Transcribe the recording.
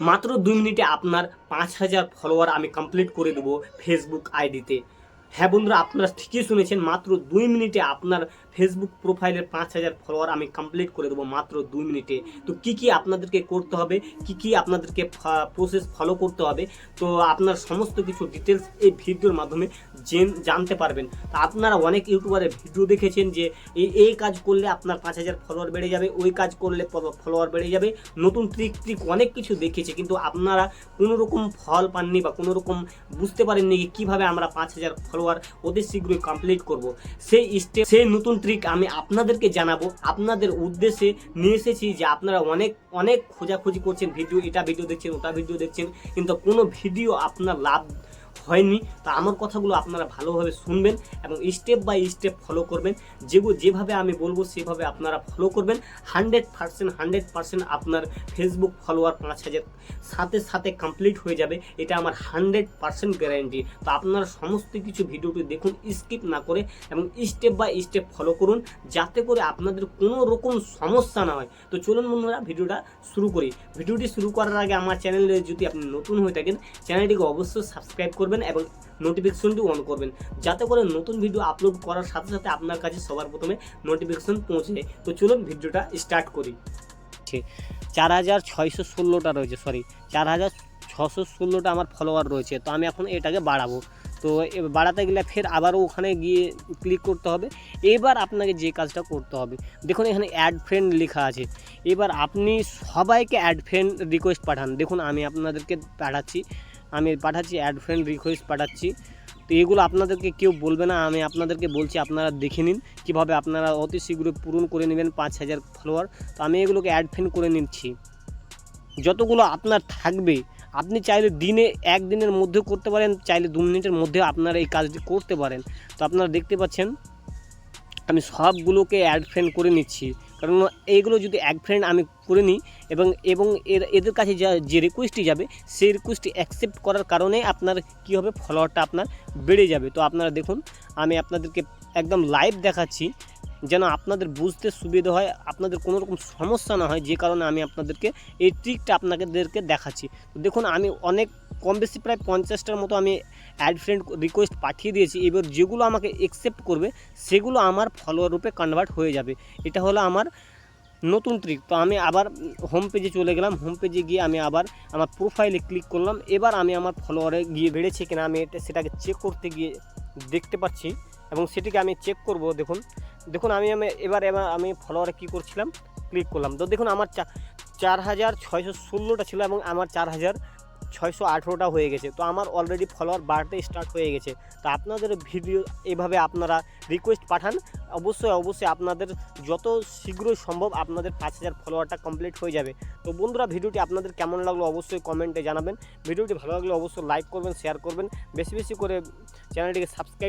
মাত্র দুই মিনিটে আপনার পাঁচ হাজার ফলোয়ার আমি কমপ্লিট করে দেবো ফেসবুক আইডিতে হ্যাঁ বন্ধুরা, আপনারা ঠিকই শুনেছেন, মাত্র দুই মিনিটে আপনার ফেসবুক প্রোফাইলের পাঁচ হাজার ফলোয়ার আমি কমপ্লিট করে দেবো মাত্র দুই মিনিটে। তো কি কি আপনাদেরকে করতে হবে, কি কি আপনাদেরকে প্রসেস ফলো করতে হবে, তো আপনার সমস্ত কিছু ডিটেলস এই ভিডিওর মাধ্যমে জেন- জানতে পারবেন। তা আপনারা অনেক ইউটিউবারের ভিডিও দেখেছেন যে এই এই কাজ করলে আপনার পাঁচ হাজার ফলোয়ার বেড়ে যাবে, ওই কাজ করলে ফলোয়ার বেড়ে যাবে। নতুন ট্রিক ট্রিক অনেক কিছু দেখেছে, কিন্তু আপনারা কোনো রকম ফল পাননি বা কোনো রকম বুঝতে পারেননি কীভাবে আমরা পাঁচ হাজার ফলোয়ার অতি শীঘ্রই কমপ্লিট করব। সেই স্টেপ সেই নতুন ট্রিক আমি আপনাদেরকে জানাব। আপনাদের উদ্দেশ্যে নিয়ে এসেছি যে আপনারা অনেক অনেক খোঁজাখুঁজি করছেন ভিডিও এটা ভিডিও দেখছেন, ওটা ভিডিও দেখছেন, কিন্তু কোনো ভিডিও আপনার লাভ হয়নি, তা আমার কথাগুলো আপনারা ভালোভাবে শুনবেন এবং স্টেপ বাই স্টেপ ফলো করবেন। যেগুলো যেভাবে আমি বলব সেভাবে আপনারা ফলো করবেন। হান্ড্রেড পার্সেন্ট হান্ড্রেড পার্সেন্ট আপনার ফেসবুক ফলোয়ার পাঁচ হাজার সাথে সাথে কমপ্লিট হয়ে যাবে। এটা আমার হান্ড্রেড পার্সেন্ট গ্যারান্টি তো আপনারা সমস্ত কিছু ভিডিওটি দেখুন স্কিপ না করে এবং স্টেপ বাই স্টেপ ফলো করুন, যাতে করে আপনাদের কোনো রকম সমস্যা না হয়। তো চলুন বন্ধুরা, ভিডিওটা শুরু করি। ভিডিওটি শুরু করার আগে আমার চ্যানেলে যদি আপনি নতুন হয়ে থাকেন চ্যানেলটিকে অবশ্যই সাবস্ক্রাইব করবেন এবং নোটিফিকেশনটি অন করবেন। যাতে করে নতুন ভিডিও আপলোড করার সাথে সাথে আপনার কাছে সবার প্রথমে নোটিফিকেশন পৌঁছে যায়। তো চলুন ভিডিওটা স্টার্ট করি। চার হাজার ছয়শো ষোলোটা রয়েছে সরি চার হাজার ছশো ষোলোটা আমার ফলোয়ার রয়েছে, তো আমি এখন এটাকে বাড়াবো। তো বাড়াতে গেলে ফের আবারও ওখানে গিয়ে ক্লিক করতে হবে। এবার আপনাকে যে কাজটা করতে হবে, দেখুন এখানে অ্যাড ফ্রেন্ড লেখা আছে। এবার আপনি সবাইকে অ্যাড ফ্রেন্ড রিকোয়েস্ট পাঠান। দেখুন আমি আপনাদেরকে পাঠাচ্ছি। আমি পাঠাচ্ছি অ্যাড ফ্রেন্ড রিকোয়েস্ট পাঠাচ্ছি। তো এগুলো আপনাদেরকে কেউ বলবে না, আমি আপনাদেরকে বলছি, আপনারা দেখে নিন কীভাবে আপনারা অতি শীঘ্রই পূরণ করে নেবেন পাঁচ হাজার ফলোয়ার তো আমি এগুলোকে অ্যাড ফ্রেন্ড করে নিচ্ছি। যতগুলো আপনার থাকবে, আপনি চাইলে দিনে একদিনের মধ্যে করতে পারেন, চাইলে দু মিনিটের মধ্যে আপনারা এই কাজটি করতে পারেন। তো আপনারা দেখতে পাচ্ছেন, আমি সবগুলোকে অ্যাড ফ্রেন্ড করে নিচ্ছি। কারণ এইগুলো যদি এক ফ্রেন্ড আমি করে নিই এবং এবং এর, এদের কাছে যা, যে রিকোয়েস্টটি যাবে, সেই রিকোয়েস্টটি অ্যাকসেপ্ট করার কারণে আপনার কী হবে ফলোয়ারটা আপনার বেড়ে যাবে। তো আপনারা দেখুন, আমি আপনাদেরকে একদম লাইভ দেখাচ্ছি, যেন আপনাদের বুঝতে সুবিধা হয়, আপনাদের কোনো রকম সমস্যা না হয়, যে কারণে আমি আপনাদেরকে এই ট্রিকটা আপনাদেরকে দেখাচ্ছি। দেখুন, আমি অনেক কম বেশি প্রায় পঞ্চাশটার মতো আমি অ্যাড ফ্রেন্ড রিকোয়েস্ট পাঠিয়ে দিয়েছি। এবার যেগুলো আমাকে একসেপ্ট করবে, সেগুলো আমার ফলোয়ার রূপে কনভার্ট হয়ে যাবে। এটা হলো আমার নতুন ট্রিক তো আমি আবার হোম পেজে চলে গেলাম। হোম পেজে গিয়ে আমি আবার আমার প্রোফাইলে ক্লিক করলাম। এবার আমি আমার ফলোয়ারে গিয়ে বেড়েছে কিনা, আমি এটা সেটাকে চেক করতে গিয়ে দেখতে পাচ্ছি এবং সেটিকে আমি চেক করব। দেখুন দেখুন আমি আমি এবার এবার আমি ফলোয়ারে কী করছিলাম? ক্লিক করলাম। তো দেখুন আমার চা- চার হাজার ছয়শো ষোলোটা ছিল এবং আমার চার হাজার ছয়শো আঠেরোটা হয়ে গেছে। তো আমার অলরেডি ফলোয়ার বাড়তে স্টার্ট হয়ে গেছে। তো আপনাদের ভিডিও এভাবে আপনারা রিকোয়েস্ট পাঠান। অবশ্যই অবশ্যই আপনাদের যত শীঘ্রই সম্ভব আপনাদের পাঁচ হাজার ফলোয়ারটা কমপ্লিট হয়ে যাবে। তো বন্ধুরা ভিডিওটি আপনাদের কেমন লাগল অবশ্যই কমেন্টে জানাবেন। ভিডিওটি ভালো লাগলে অবশ্যই লাইক করবেন শেয়ার করবেন। বেশি বেশি করে চ্যানেলটিকে সাবস্ক্রাইব